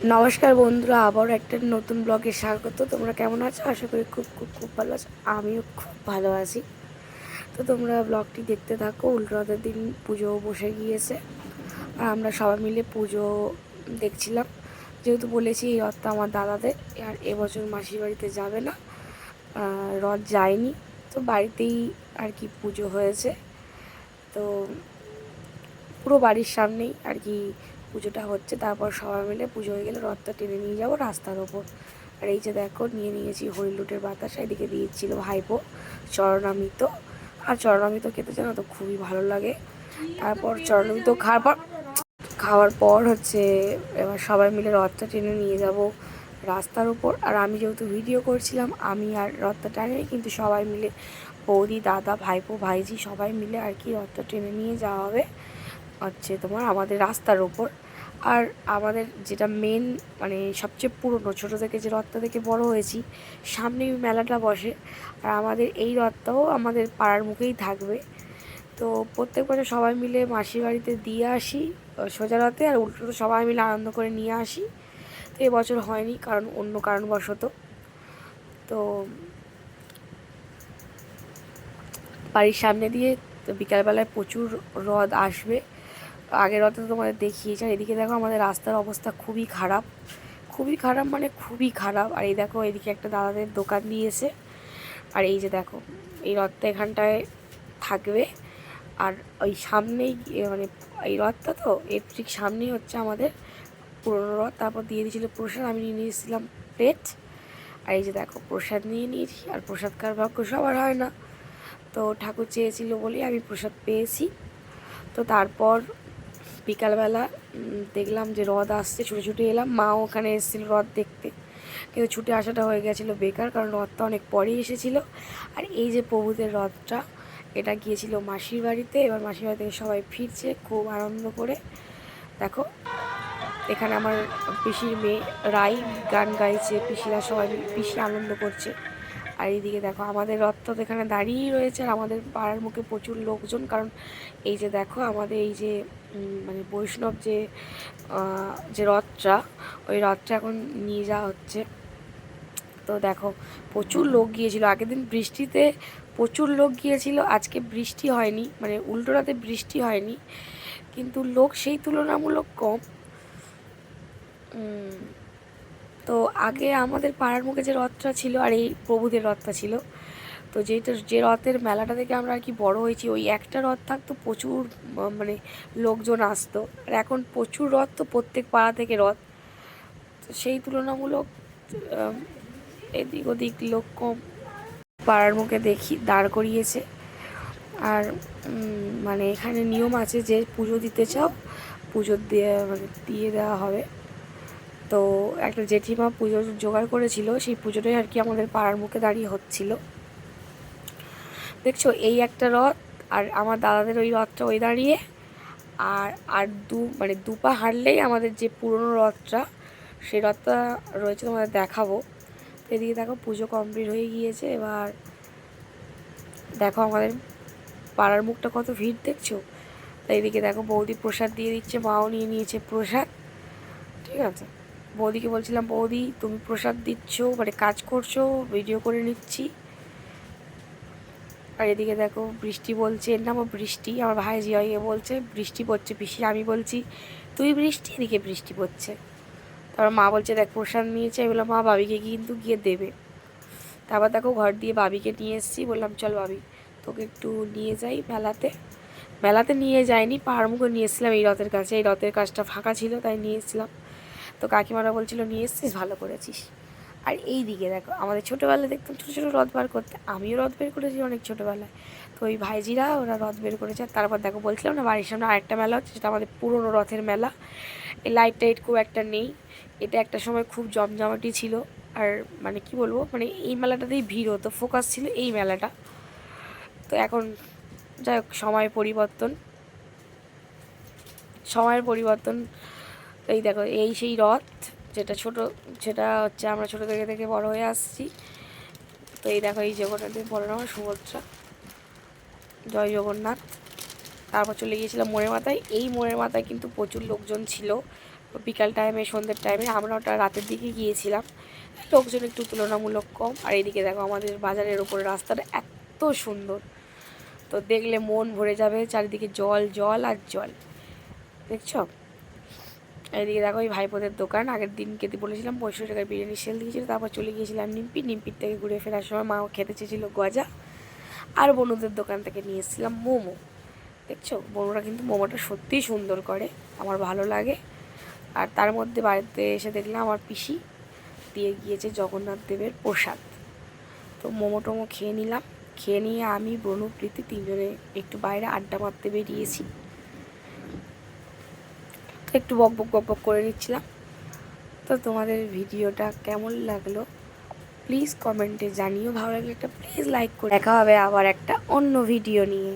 নমস্কার বন্ধুরা আবার একটা নতুন ব্লগে স্বাগত। তোমরা কেমন আছো? আশা করি খুব খুব খুব ভালো আছো। আমিও খুব ভালো আছি। তো তোমরা ব্লগটি দেখতে থাকো উল্টোদের দিন পুজো বসে গিয়েছে। আর আমরা সবাই মিলে পুজো দেখছিলাম। যেহেতু বলেছি এই রথটা আমার দাদাদের, আর এবছর মাসির বাড়িতে যাবে না। রথ যায়নি। তো বাড়িতেই আর কি পুজো হয়েছে। তো পুরো বাড়ির সামনেই আর কি পুজোটা হচ্ছে, তারপর সবাই মিলে পুজো হয়ে গেলে রথটা টেনে নিয়ে যাব রাস্তার ওপর। আর এই যে দেখো, নিয়ে নিয়েছি হরিলুটের বাতাসা, এদিকে দিয়েছিল ভাইপো, চরণামিত। আর চরণামিত খেতে জানো তো খুবই ভালো লাগে। তারপর চরণামৃত খাওয়ার পর খাওয়ার পর হচ্ছে এবার সবাই মিলে রথটা টেনে নিয়ে যাব রাস্তার উপর আর আমি যেহেতু ভিডিও করছিলাম, আমি আর রথটা টানি কিন্তু সবাই মিলে বৌদি, দাদা, ভাইপো, ভাইজি সবাই মিলে আর কি রথটা টেনে নিয়ে যাওয়া হবে হচ্ছে তোমার আমাদের রাস্তার ওপর। আর আমাদের যেটা মেন মানে সবচেয়ে পুরনো, ছোটো থেকে যে রথটা থেকে বড় হয়েছি, সামনেই মেলাটা বসে। আর আমাদের এই রথটাও আমাদের পাড়ার মুখেই থাকবে। তো প্রত্যেক বছর সবাই মিলে মাসির বাড়িতে দিয়ে আসি সোজা রথে, আর উল্টো সবাই মিলে আনন্দ করে নিয়ে আসি। তো এবছর হয়নি, কারণ অন্য কারণবশত। তো বাড়ির সামনে দিয়ে তো বিকালবেলায় প্রচুর রদ আসবে। আগের রথে তো তোমাদের দেখিয়েছি আর এদিকে দেখো আমাদের রাস্তার অবস্থা খুবই খারাপ। খুবই খারাপ মানে খুবই খারাপ। আর এই দেখো, এদিকে একটা দাদাদের দোকান দিয়েছে আর এই যে দেখো, এই রথটা এখানটায় থাকবে। আর ওই সামনেই মানে এই রথটা তো, এর ঠিক সামনেই হচ্ছে আমাদের পুরোনো রথ। তারপর দিয়ে দিয়েছিল প্রসাদ, আমি নিয়ে নিয়েছিলাম প্লেট। আর এই যে দেখো, প্রসাদ নিয়ে নিয়েছি, আর প্রসাদ কার ভাগ্য সবার হয় না। তো ঠাকুর চেয়েছিল বলেই আমি প্রসাদ পেয়েছি। তো তারপর বিকালবেলা দেখলাম যে রথ আসছে, ছুটে ছুটে এলাম। মাও ওখানে এসেছিল রথ দেখতে। কিন্তু ছুটে আসাটা হয়ে গেছিল বেকার, কারণ রথটা অনেক পরেই এসেছিল। আর এই যে প্রভুদের রথটা, এটা গিয়েছিল মাসির বাড়িতে। এবার মাসির বাড়ি থেকে সবাই ফিরছে খুব আনন্দ করে। দেখো, এখানে আমার পিসির মেয়ে রাই গান গাইছে, পিসিরা সবাই পিসি আনন্দ করছে। আর এইদিকে দেখো, আমাদের রথ তো এখানে দাঁড়িয়েই রয়েছে আর আমাদের পাড়ার মুখে প্রচুর লোকজন। কারণ এই যে দেখো, আমাদের এই যে মানে বৈষ্ণব যে যে রথটা, ওই রথটা এখন নিয়ে যাওয়া হচ্ছে। তো দেখো, প্রচুর লোক গিয়েছিল। আগের দিন বৃষ্টিতে প্রচুর লোক গিয়েছিল, আজকে বৃষ্টি হয়নি মানে উল্টো রাতে বৃষ্টি হয়নি। কিন্তু লোক সেই তুলনামূলক কম। তো আগে আমাদের পাড়ার মুখে যে রথটা ছিল আর এই প্রভুদের রথটা ছিল, তো যেটা যে রথের মেলাটা থেকে আমরা আর কি বড় হয়েছি, ওই একটা রথ থাকতো প্রচুর মানে লোকজন আসতো। আর এখন প্রচুর রথ তো প্রত্যেক পাড়া থেকে রথ। সেই তুলনামূলক এদিক ওদিক লোক কম। পাড়ার মুখে দেখি, দাঁড় করিয়েছে। আর মানে এখানে নিয়ম আছে যে পুজো দিতে চাও, পুজো দিয়ে মানে দিয়ে দেওয়া হবে। তো একটা জেঠিমা পুজো জোগাড় করেছিল, সেই পুজোটাই আর কি আমাদের পাড়ার মুখে দাঁড়িয়ে হচ্ছিল। দেখছ, এই একটা রথ আর আমার দাদাদের ওই রথটা ওই দাঁড়িয়ে, আর আর দু মানে দু পা হাঁটলেই আমাদের যে পুরনো রথটা, সেই রথটা রয়েছে তোমাদের দেখাবো। এদিকে দেখো, পুজো কমপ্লিট হয়ে গিয়েছে, এবার দেখো আমাদের পাড়ার মুখটা কত ভিড়, দেখছ? তাই এদিকে দেখো বৌদি প্রসাদ দিয়ে দিচ্ছে, মাও নিয়ে নিয়েছে প্রসাদ, ঠিক আছে? বৌদিকে বলছিলাম, বৌদি, তুমি প্রসাদ দিচ্ছ মানে কাজ করছ ভিডিও করে নিচ্ছি। আর এদিকে দেখো, বৃষ্টি বলছে, এর নামও বৃষ্টি। আমার ভাই জিয়াইয়ে বলছে, বৃষ্টি পড়ছে পিসি। আমি বলছি, তুই বৃষ্টি? এদিকে বৃষ্টি পড়ছে। তারপর মা বলছে, দেখ, প্রসাদ নিয়েছে। আমি বললাম, মা, বাবিকে কিন্তু গিয়ে দেবে। তারপর দেখো, ঘর দিয়ে বাবিকে নিয়ে এসেছি। বললাম, চল বাবি, তোকে একটু নিয়ে যাই মেলাতে। মেলাতে নিয়ে যাইনি, পাহাড় মুখে নিয়ে এসেছিলাম এই রথের কাছে। এই রথের কাজটা ফাঁকা ছিল, তাই নিয়ে এসেছিলাম। তো কাকিমারা বলছিল, নিয়ে এসেছিস, ভালো করেছিস। আর এই দিকে দেখো, আমাদের ছোটোবেলায় দেখতাম ছোটো ছোটো রথ বার করতে, আমিও রথ বের করেছি অনেক ছোটোবেলায়। তো ওই ভাইজিরা ওরা রথ বের করেছে, আর তারপর দেখো বলছিলাম না, বাড়ির সামনে আরেকটা মেলা হচ্ছে, সেটা আমাদের পুরনো রথের মেলা। এই লাইট টাইট খুব একটা নেই, এটা একটা সময় খুব জমজমাটি ছিল, আর মানে কি বলব মানে এই মেলাটাতেই ভিড় হতো ফোকাস ছিল এই মেলাটা। তো এখন যাই হোক, সময় পরিবর্তন, সময়ের পরিবর্তন এই দেখো, এই সেই রথ, যেটা ছোট, যেটা হচ্ছে আমরা ছোট থেকে থেকে বড় হয়ে আসছি। তো এই দেখো, এই জগন্নাথের বড় নাম সুভদ্রা। জয় জগন্নাথ। তারপর চলে গিয়েছিলাম মোড়ের মাথায়। এই মোড়ের মাথায় কিন্তু প্রচুর লোকজন ছিল। বিকাল টাইমে সন্ধ্যের টাইমে আমরা ওটা রাতের দিকে গিয়েছিলাম। লোকজন একটু তুলনামূলক কম। আর এইদিকে দেখো, আমাদের বাজারের ওপরে রাস্তাটা এত সুন্দর। তো দেখলে মন ভরে যাবে, চারিদিকে জল জল আর জল। দেখছ? এইদিকে দেখো ওই ভাইপোদের দোকান, আগের দিন খেতে বলেছিলাম পঁয়ষট্টি টাকার বিরিয়ানি সেল দিয়েছিল তারপর চলে গিয়েছিলাম নিমপি নিমপির থেকে ঘুরে ফেরার সময় মা খেতে চেয়েছিলো গজা। আর বনুদের দোকান থেকে নিয়ে এসেছিলাম মোমো। দেখছ? বনুরা কিন্তু মোমোটা সত্যিই সুন্দর করে, আমার ভালো লাগে। আর তার মধ্যে বাড়িতে এসে দেখলাম আমার পিসি, দিয়ে গিয়েছে জগন্নাথ দেবের প্রসাদ। তো মোমো টোমো খেয়ে নিলাম। খেয়ে নিয়ে আমি, বনু, প্রীতি তিনজনে একটু বাইরে আড্ডা মারতে বেরিয়েছি। একটু বক বক বক বক করে নিচ্ছিলাম। তো তোমাদের ভিডিওটা কেমন লাগল? প্লিজ কমেন্টে জানিও, ভালো লাগলে একটা প্লিজ লাইক করে। দেখা হবে আবার একটা অন্য ভিডিও নিয়ে।